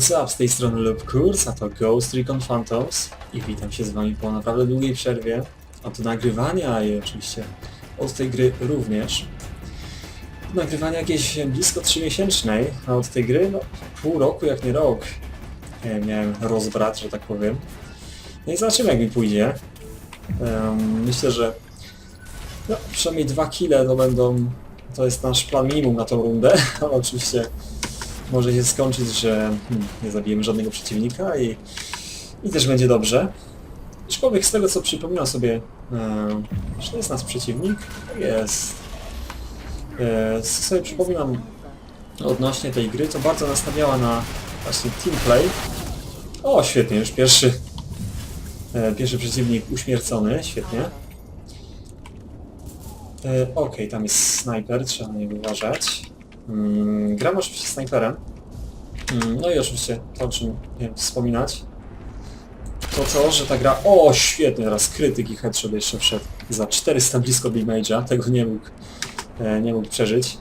What's up? Z tej strony Lubkurs, a to Ghost Recon Phantoms i witam się z wami po naprawdę długiej przerwie od nagrywania i oczywiście od tej gry również. Nagrywania jakieś blisko 3-miesięcznej, a od tej gry no pół roku jak nie rok e, miałem rozbrat, że tak powiem. No i zobaczymy jak mi pójdzie. Em, myślę, że no, przynajmniej dwa kile to będą, to jest nasz plan minimum na tą rundę, ale oczywiście może się skończyć, że hmm, nie zabijemy żadnego przeciwnika i, i też będzie dobrze. Aczkolwiek z tego co przypominam sobie, e, czy jest nasz przeciwnik? Jest. E, sobie przypominam odnośnie tej gry, to bardzo nastawiała na właśnie teamplay. O, świetnie, już pierwszy e, pierwszy przeciwnik uśmiercony, świetnie. E, Okej, tam jest snajper, trzeba na niego uważać. Mm, gram oczywiście snajperem. Mm, no i oczywiście to, o czym miałem wspominać, to to, że ta gra... O, świetnie, teraz krytyk i headshot jeszcze wszedł. Za 400 blisko Big Mage'a, tego nie mógł, e, nie mógł przeżyć.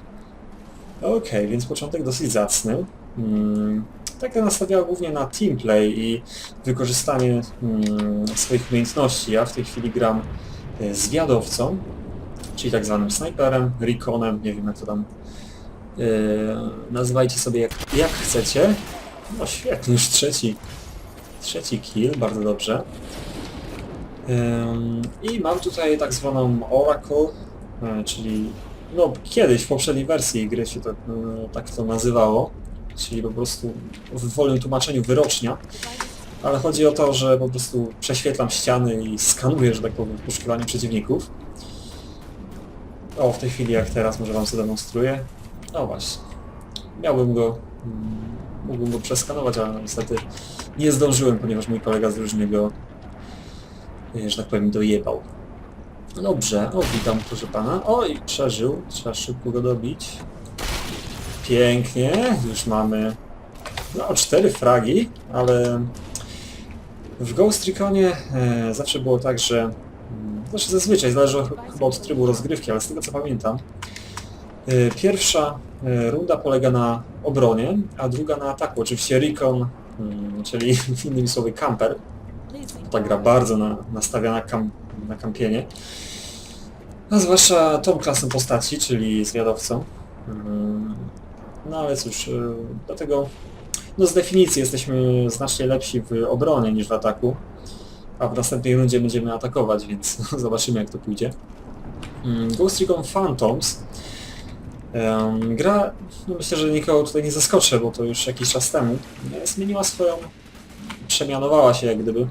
Okej, więc początek dosyć zacny. Mm, tak ja nastawiała głównie na teamplay i wykorzystanie swoich umiejętności. Ja w tej chwili gram e, zwiadowcą, czyli tak zwanym snajperem, reconem, nie wiem jak to tam nazywajcie sobie jak, jak chcecie. No świetnie, już trzeci, trzeci kill, bardzo dobrze. Ym, I mam tutaj tak zwaną Oracle, e, czyli no kiedyś w poprzedniej wersji gry się to, e, tak to nazywało, czyli po prostu w wolnym tłumaczeniu wyrocznia. Ale chodzi o to, że po prostu prześwietlam ściany i skanuję, że tak powiem, w poszukiwaniu przeciwników. O, w tej chwili jak teraz może wam zademonstruję. No właśnie. Miałbym go, mm, mógłbym go przeskanować, ale niestety nie zdążyłem, ponieważ mój kolega z drużyny go, e, że tak powiem, dojebał. No Dobrze, o witam proszę pana. Oj, przeżył, trzeba szybko go dobić. Pięknie, już mamy no cztery fragi, ale w Ghost Reconie e, zawsze było tak, że mm, znaczy zazwyczaj, zależy chyba od trybu rozgrywki, ale z tego co pamiętam, Pierwsza e, runda polega na obronie, a druga na ataku. Oczywiście Recon, mm, czyli innymi słowy camper. Ta gra bardzo na, nastawia na, kam, na kampienie. A zwłaszcza tą klasę postaci, czyli zwiadowcą. Mm, No ale cóż, e, dlatego no z definicji jesteśmy znacznie lepsi w obronie niż w ataku. A w następnej rundzie będziemy atakować, więc zobaczymy jak to pójdzie. Mm, Ghost Recon Phantoms Gra, no myślę, że nikogo tutaj nie zaskoczę, bo to już jakiś czas temu zmieniła swoją, przemianowała się jak gdyby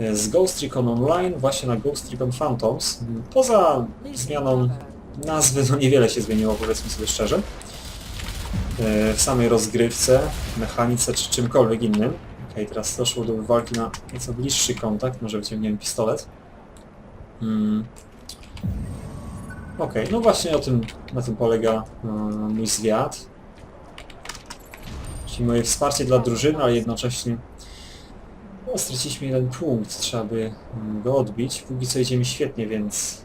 e, z Ghost Recon Online właśnie na Ghost Recon Phantoms. Poza zmianą nazwy no niewiele się zmieniło, powiedzmy sobie szczerze. E, W samej rozgrywce, mechanice czy czymkolwiek innym. Okej, teraz doszło do walki na nieco bliższy kontakt, może wyciągniemy pistolet. Mm. Okej, no właśnie o tym, na tym polega e, mój zwiat. Czyli moje wsparcie dla drużyny, ale jednocześnie no, straciliśmy jeden punkt, trzeba by mm, go odbić. Póki co idzie mi świetnie, więc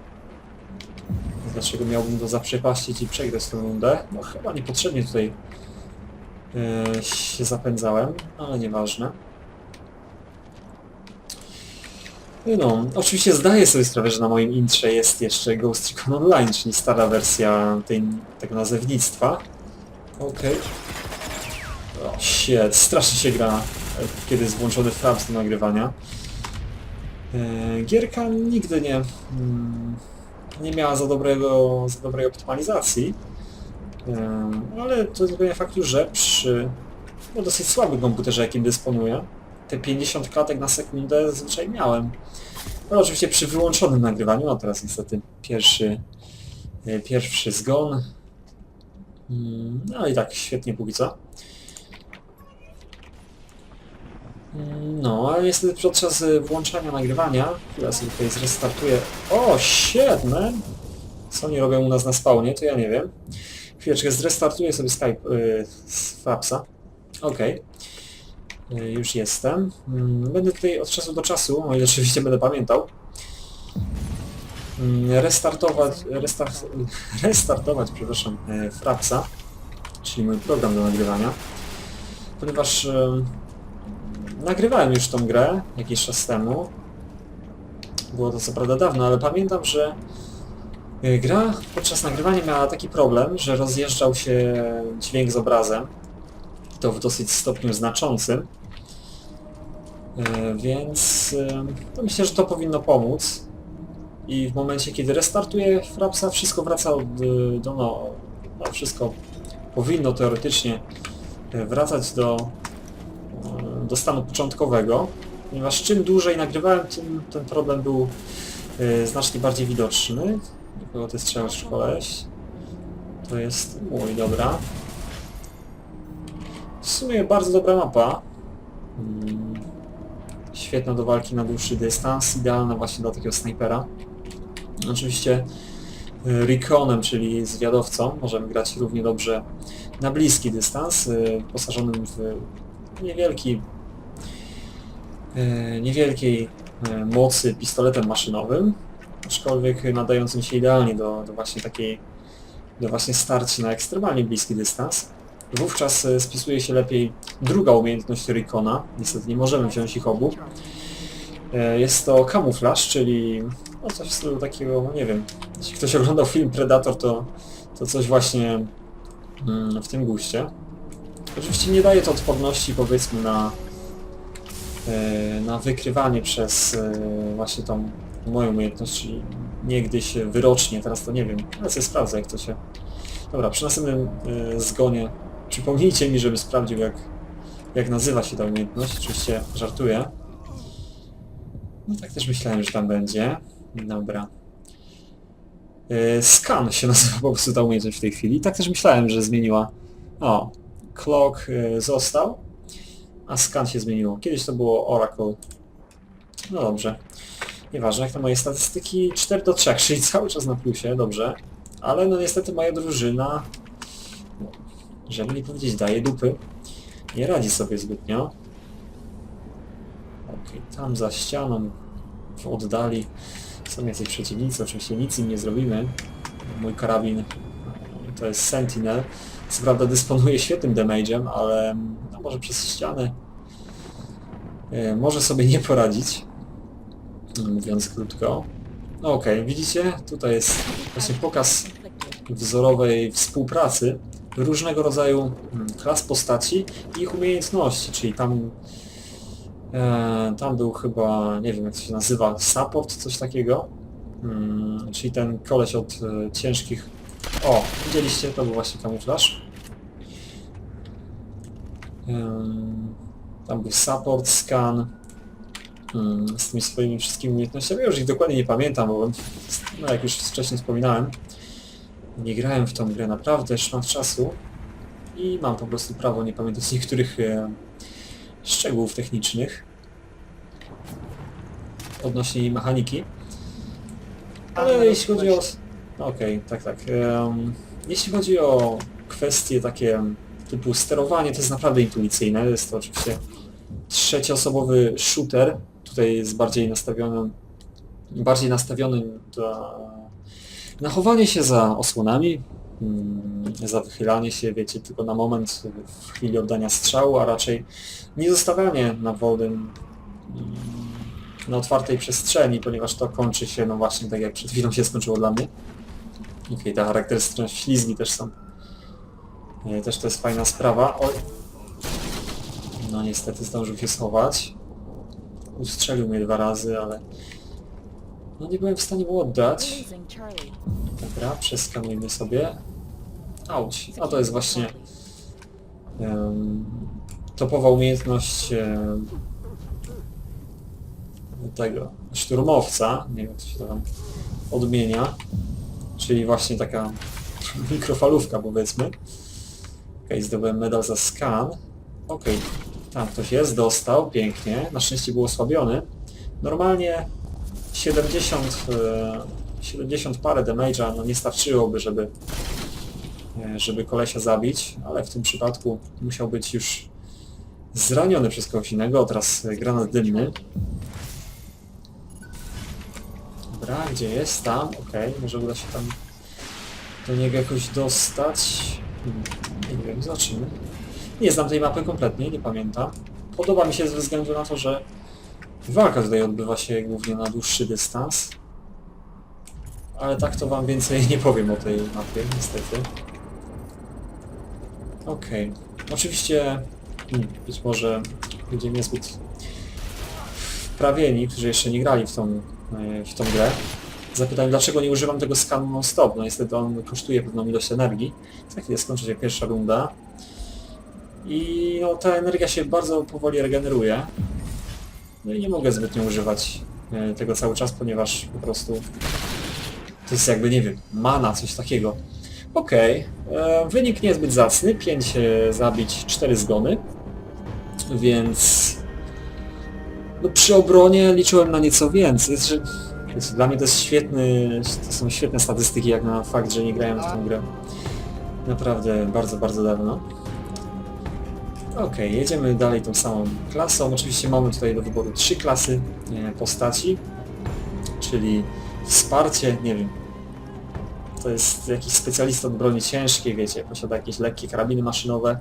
dlaczego miałbym go zaprzepaścić i przegrać tę rundę? No chyba niepotrzebnie tutaj e, się zapędzałem, ale nieważne. No, oczywiście zdaję sobie sprawę, że na moim intrze jest jeszcze Ghost Recon Online, czyli stara wersja tej, tego nazewnictwa. Okej. O, shit, strasznie się gra, kiedy jest włączony fraps do nagrywania. E, Gierka nigdy nie, mm, nie miała za dobrego, za dobrej optymalizacji, E, ale to zupełnie faktu, że przy no, dosyć słabym komputerze, jakim dysponuję, te 50 klatek na sekundę zazwyczaj miałem. No oczywiście przy wyłączonym nagrywaniu, a teraz niestety pierwszy, e, pierwszy zgon. Mm, No i tak świetnie póki co. Mm, No, ale niestety podczas e, włączania nagrywania, ja sobie tutaj zrestartuję... O, man! Co oni robią u nas na spawnie, to ja nie wiem. Chwileczkę, zrestartuję sobie Skype yy, z Fapsa. Okej. Y, Już jestem. Mm, Będę tutaj od czasu do czasu, o ile oczywiście będę pamiętał, mm, restartować, restart, restartować, przepraszam, e, Frapsa, czyli mój program do nagrywania. ponieważ em, nagrywałem już tą grę jakiś czas temu. Było to co prawda dawno, ale pamiętam, że gra podczas nagrywania miała taki problem, że rozjeżdżał się dźwięk z obrazem. To w dosyć stopniu znaczącym. E, Więc e, myślę, że to powinno pomóc. I w momencie, kiedy restartuję Frapsa, wszystko wraca e, do no, no wszystko powinno teoretycznie wracać do, do stanu początkowego, ponieważ czym dłużej nagrywałem, tym ten problem był znacznie bardziej widoczny. Do kogo ty strzelasz koleś? To jest mój, dobra. W sumie bardzo dobra mapa. Mm, Świetna do walki na dłuższy dystans, idealna właśnie dla takiego snajpera. Oczywiście y, Reconem, czyli zwiadowcą, możemy grać równie dobrze na bliski dystans, y, posażonym w niewielki, y, niewielkiej y, mocy pistoletem maszynowym, aczkolwiek nadającym się idealnie do, do właśnie takiej, do właśnie starć na ekstremalnie bliski dystans. Wówczas e, spisuje się lepiej druga umiejętność Rikona. Niestety nie możemy wziąć ich obu. E, Jest to kamuflaż, czyli no coś w stylu takiego, no nie wiem, jeśli ktoś oglądał film Predator, to, to coś właśnie mm, w tym guście. Oczywiście nie daje to odporności powiedzmy na, e, na wykrywanie przez właśnie tą moją umiejętność, czyli niegdyś wyrocznie, teraz to nie wiem, ale sobie sprawdzę jak to się... Dobra, przy następnym zgonie przypomnijcie mi, żeby sprawdził jak, jak nazywa się ta umiejętność, oczywiście żartuję. No tak też myślałem, że tam będzie. Dobra. E, Scan się nazywa po prostu ta umiejętność w tej chwili. Tak też myślałem, że zmieniła. O, Clock e, został, a Scan się zmieniło. Kiedyś to było Oracle. No dobrze. Nieważne, jak to moje statystyki 4 do 3, czyli cały czas na plusie, dobrze. Ale no niestety moja drużyna, żeby nie powiedzieć daje dupy, nie radzi sobie zbytnio. Okej, tam za ścianą, w oddali są jacyś przeciwnicy, oczywiście nic im nie zrobimy. Mój karabin e, to jest Sentinel. Co prawda dysponuje świetnym damage'em, ale no, może przez ścianę e, może sobie nie poradzić, mówiąc krótko. No okej, widzicie? Tutaj jest właśnie pokaz wzorowej współpracy różnego rodzaju mm, klas postaci i ich umiejętności, czyli tam e, tam był chyba, nie wiem jak to się nazywa, support, coś takiego. Mm, czyli ten koleś od e, ciężkich... O, widzieliście? To był właśnie kamuflaż. Ym, tam był support, scan ym, z tymi swoimi wszystkimi umiejętnościami. Już ich dokładnie nie pamiętam, bo no, jak już wcześniej wspominałem, nie grałem w tą grę naprawdę szmat czasu i mam po prostu prawo nie pamiętać niektórych e, szczegółów technicznych odnośnie jej mechaniki. Ale jeśli chodzi o... Okej, tak, tak. Em, jeśli chodzi o kwestie takie typu sterowanie, to jest naprawdę intuicyjne. Jest to oczywiście trzecioosobowy shooter. Tutaj jest bardziej nastawiony, bardziej nastawiony do, na chowanie się za osłonami, mm, za wychylanie się, wiecie, tylko na moment w chwili oddania strzału, a raczej nie zostawianie na wolnym, mm, na otwartej przestrzeni, ponieważ to kończy się, no właśnie tak jak przed chwilą się skończyło dla mnie. Okej, ta charakterystyczne ślizgi też są. Nie, też to jest fajna sprawa. Oj. No niestety zdążył się schować. Ustrzelił mnie dwa razy, ale... No nie byłem w stanie mu oddać. Dobra, przeskanujmy sobie. Auć. A to jest właśnie em, topowa umiejętność em, tego szturmowca. Nie wiem jak to się tam odmienia. Czyli właśnie taka mikrofalówka powiedzmy. Okej, zdobyłem medal za skan. Okej, tam ktoś jest, dostał, pięknie. Na szczęście był osłabiony. Normalnie 70, e, 70 parę damage'a no nie starczyłoby, żeby, e, żeby kolesia zabić, ale w tym przypadku musiał być już zraniony przez kogoś innego. Teraz e, granat dymny. Dobra, gdzie jest? Tam, okej, może uda się tam do niego jakoś dostać. Nie wiem, zobaczymy. Nie znam tej mapy kompletnie, nie pamiętam. Podoba mi się ze względu na to, że walka tutaj odbywa się głównie na dłuższy dystans. Ale tak to wam więcej nie powiem o tej mapie, niestety. Okej. Oczywiście hmm, być może ludzie niezbyt wprawieni, którzy jeszcze nie grali w tą, e, w tą grę, zapytają dlaczego nie używam tego skanu non-stop. No niestety on kosztuje pewną ilość energii. Za chwilę skończy się pierwsza runda. I no, ta energia się bardzo powoli regeneruje. No i nie mogę zbytnio używać e, tego cały czas, ponieważ po prostu to jest jakby, nie wiem, mana, coś takiego. Okej, e, wynik niezbyt zacny, 5 e, zabić, 4 zgony, więc no przy obronie liczyłem na nieco więcej. Dla mnie to jest świetny, to są świetne statystyki jak na fakt, że nie grałem w tę grę. Naprawdę bardzo, bardzo dawno. Okej, jedziemy dalej tą samą klasą. Oczywiście mamy tutaj do wyboru trzy klasy e, postaci, czyli wsparcie, nie wiem, to jest jakiś specjalista od broni ciężkiej, wiecie, posiada jakieś lekkie karabiny maszynowe,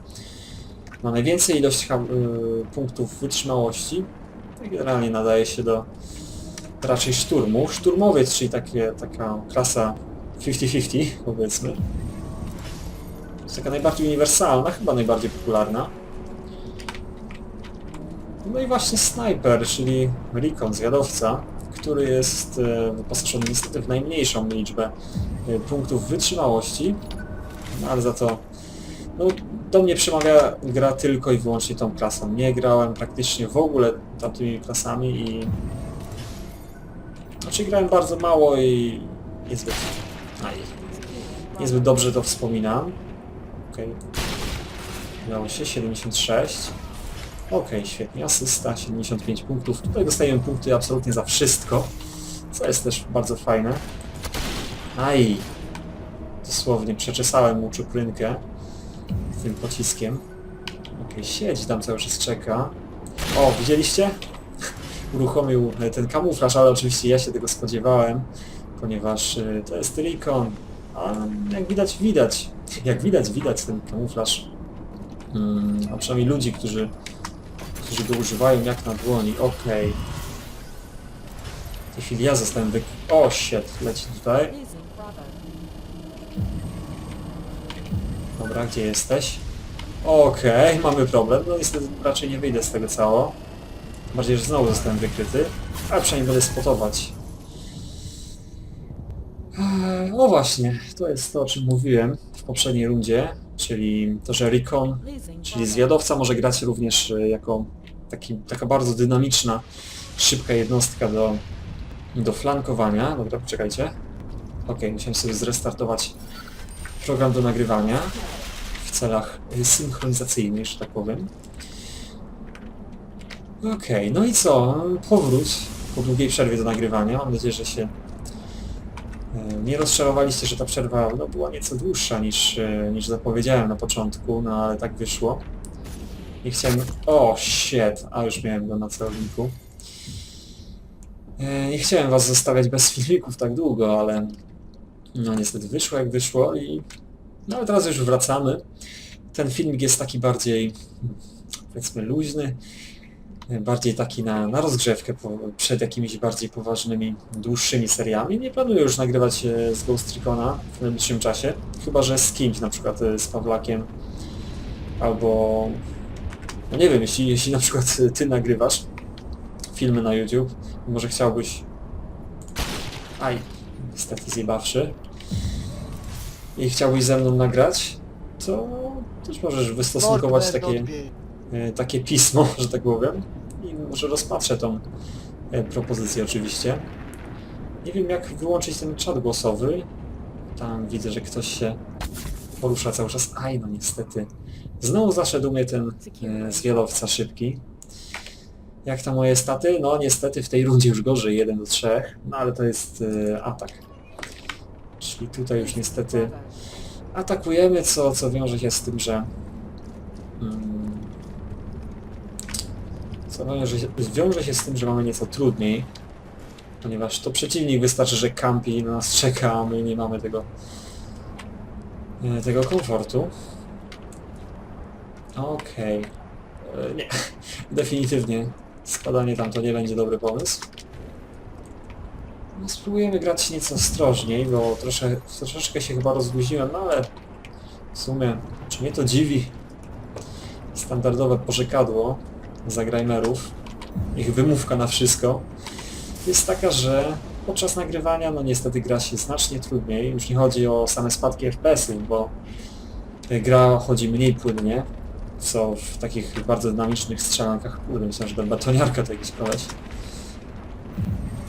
ma najwięcej ilość y, punktów wytrzymałości, generalnie nadaje się do raczej szturmu. Szturmowiec, czyli takie, taka klasa 50-50 powiedzmy. Jest taka najbardziej uniwersalna, chyba najbardziej popularna. No i właśnie snajper, czyli Recon, zwiadowca, który jest e, wyposażony niestety w najmniejszą liczbę e, punktów wytrzymałości, no ale za to no, do mnie przemawia gra tylko i wyłącznie tą klasą. Nie grałem praktycznie w ogóle tamtymi klasami i... Znaczy grałem bardzo mało i niezbyt... Aj, niezbyt dobrze to wspominam. Okej. Udało się, 76. Okej, świetnie, asysta, 75 punktów. Tutaj dostajemy punkty absolutnie za wszystko, co jest też bardzo fajne. Aj! Dosłownie przeczesałem mu czuprynkę tym pociskiem. Okej, siedzi tam cały czas czeka. O, widzieliście? Uruchomił e, ten kamuflaż, ale oczywiście ja się tego spodziewałem, ponieważ e, to jest Recon. A jak widać, widać. Jak widać, widać ten kamuflaż. Hmm, a przynajmniej ludzi, którzy, którzy go używają jak na dłoni. Okej. W tej chwili ja zostałem wy... O, shit, leci tutaj. Dobra, gdzie jesteś? Okej, mamy problem. No niestety raczej nie wyjdę z tego cało. Bardziej, że znowu zostałem wykryty. Ale przynajmniej będę spotować. Eee, O właśnie, to jest to o czym mówiłem w poprzedniej rundzie, czyli to, że Recon, czyli zwiadowca może grać również e, jako taki, taka bardzo dynamiczna, szybka jednostka do, do flankowania. Dobra, poczekajcie. Okej, musiałem sobie zrestartować program do nagrywania w celach y, synchronizacyjnych, że tak powiem. Okej, no i co? Powrót po długiej przerwie do nagrywania. Mam nadzieję, że się e, nie rozczarowaliście, że ta przerwa no, była nieco dłuższa niż, e, niż zapowiedziałem na początku, no ale tak wyszło. Nie chciałem... O, shit! A już miałem go na celowniku. Nie chciałem was zostawiać bez filmików tak długo, ale no niestety wyszło jak wyszło i no ale teraz już wracamy. Ten filmik jest taki bardziej powiedzmy luźny, bardziej taki na, na rozgrzewkę po, przed jakimiś bardziej poważnymi, dłuższymi seriami. Nie planuję już nagrywać e, z Ghost Recona w najbliższym czasie, chyba że z kimś, na przykład e, z Pawlakiem albo no nie wiem, jeśli, jeśli na przykład ty nagrywasz filmy na YouTube, może chciałbyś Aj, niestety zjebawszy. I chciałbyś ze mną nagrać, to też możesz wystosunkować takie, e, takie pismo, że tak powiem. Może rozpatrzę tą e, propozycję oczywiście. Nie wiem jak wyłączyć ten czat głosowy. Tam widzę, że ktoś się porusza cały czas. Aj, no niestety. Znowu zaszedł mnie ten e, szybki. Jak tam moje staty? No niestety w tej rundzie już gorzej, 1 do 3, no ale to jest e, atak. Czyli tutaj już niestety atakujemy, co, co wiąże się z tym, że... Mm, wiąże się, wiąże się z tym, że mamy nieco trudniej, ponieważ to przeciwnik wystarczy, że kampi i na nas czeka, a my nie mamy tego, e, tego komfortu. Okej. E, Nie, definitywnie składanie tam to nie będzie dobry pomysł. No, spróbujemy grać nieco ostrożniej, bo trosze, troszeczkę się chyba rozluźniłem, no ale w sumie, czy mnie to dziwi? Standardowe pożekadło zagrajmerów, ich wymówka na wszystko, jest taka, że podczas nagrywania, no niestety gra się znacznie trudniej. Już nie chodzi o same spadki FPS-y, bo gra chodzi mniej płynnie, co w takich bardzo dynamicznych strzelankach, kurde, myślę, że ten batoniarka to jakiś koleś.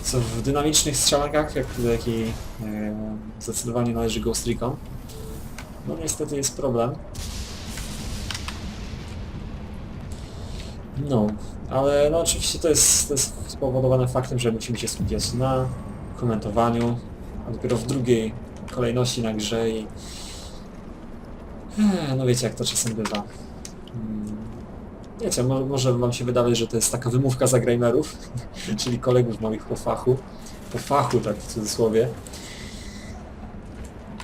Co w dynamicznych strzelankach, jak do jakiej e, zdecydowanie należy Ghost Recon, no niestety jest problem. No, ale no oczywiście to jest, to jest spowodowane faktem, że musimy się skupiać na komentowaniu, a dopiero w drugiej kolejności na grze i Ech, no wiecie jak to czasem bywa. Mm, Wiecie, mo może wam się wydawać, że to jest taka wymówka zagrajmerów, czyli kolegów moich po fachu. Po fachu, tak w cudzysłowie.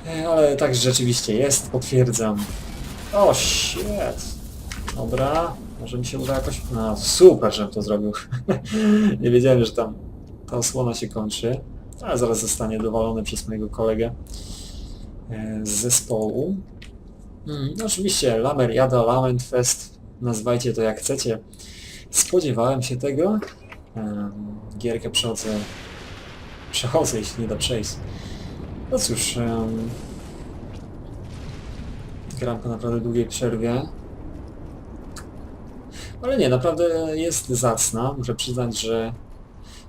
E, Ale tak rzeczywiście jest, potwierdzam. O, shit. Dobra, może mi się uda jakoś... No super, żebym to zrobił. Nie wiedziałem, że tam ta osłona się kończy. Ale zaraz zostanie dowalony przez mojego kolegę e, z zespołu. Mm, no oczywiście, Lamer Jada, Lament Fest, nazwajcie to jak chcecie. Spodziewałem się tego. Em, Gierkę przechodzę... Przechodzę, jeśli nie da przejść. No cóż... em, Gram po naprawdę długiej przerwie. Ale nie, naprawdę jest zacna. Muszę przyznać, że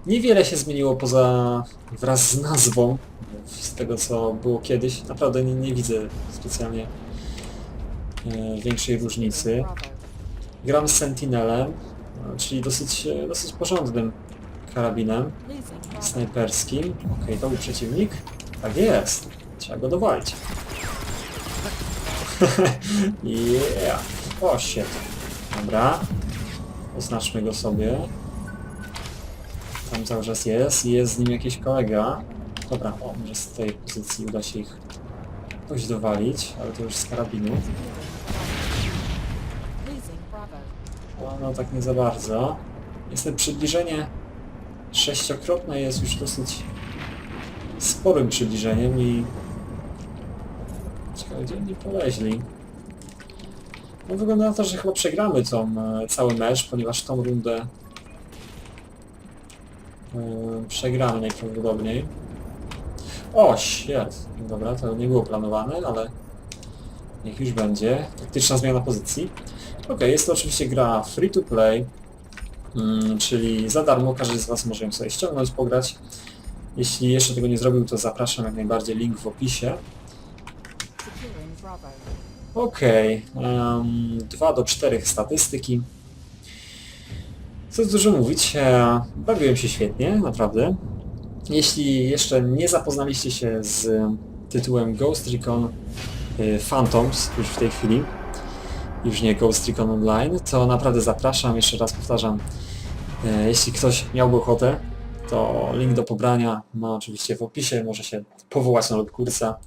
niewiele się zmieniło poza wraz z nazwą z tego co było kiedyś. Naprawdę nie, nie widzę specjalnie e, większej różnicy. Gram z Sentinelem, czyli dosyć, e, dosyć porządnym karabinem snajperskim. Okej, to był przeciwnik. Tak jest. Trzeba go dowalić. yeah. O, shit. Dobra. Oznaczmy go sobie. Tam cały czas jest i jest z nim jakiś kolega. Dobra, o, może z tej pozycji uda się ich jakoś dowalić, ale to już z karabinu. No, no tak nie za bardzo. Niestety przybliżenie sześciokrotne jest już dosyć sporym przybliżeniem i... Ciekawe, gdzie oni poleźli. No wygląda na to, że chyba przegramy tą, e, cały mecz, ponieważ tą rundę e, przegramy najprawdopodobniej. O, shit. Dobra, to nie było planowane, ale niech już będzie. Taktyczna zmiana pozycji. Ok, jest to oczywiście gra free to play, mm, czyli za darmo każdy z Was może ją sobie ściągnąć, pograć. Jeśli jeszcze tego nie zrobił, to zapraszam jak najbardziej, link w opisie. Okej, em, 2 do 4 statystyki. Co dużo mówić, e, bawiłem się świetnie, naprawdę. Jeśli jeszcze nie zapoznaliście się z tytułem Ghost Recon y, Phantoms już w tej chwili, już nie Ghost Recon Online, to naprawdę zapraszam, jeszcze raz powtarzam, e, jeśli ktoś miałby ochotę, to link do pobrania ma oczywiście w opisie, może się powołać na lub kursa.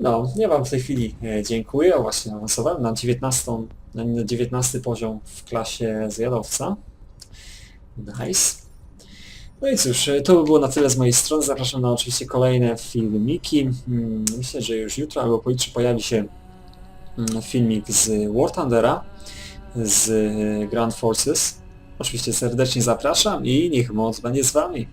No, ja Wam w tej chwili e, dziękuję, właśnie awansowałem na 19, na 19 poziom w klasie zjadowca. Nice. No i cóż, e, to by było na tyle z mojej strony. Zapraszam na oczywiście kolejne filmiki. Mm, Myślę, że już jutro albo pojutrze pojawi się mm, filmik z War Thundera, z e, Grand Forces. Oczywiście serdecznie zapraszam i niech moc będzie z Wami.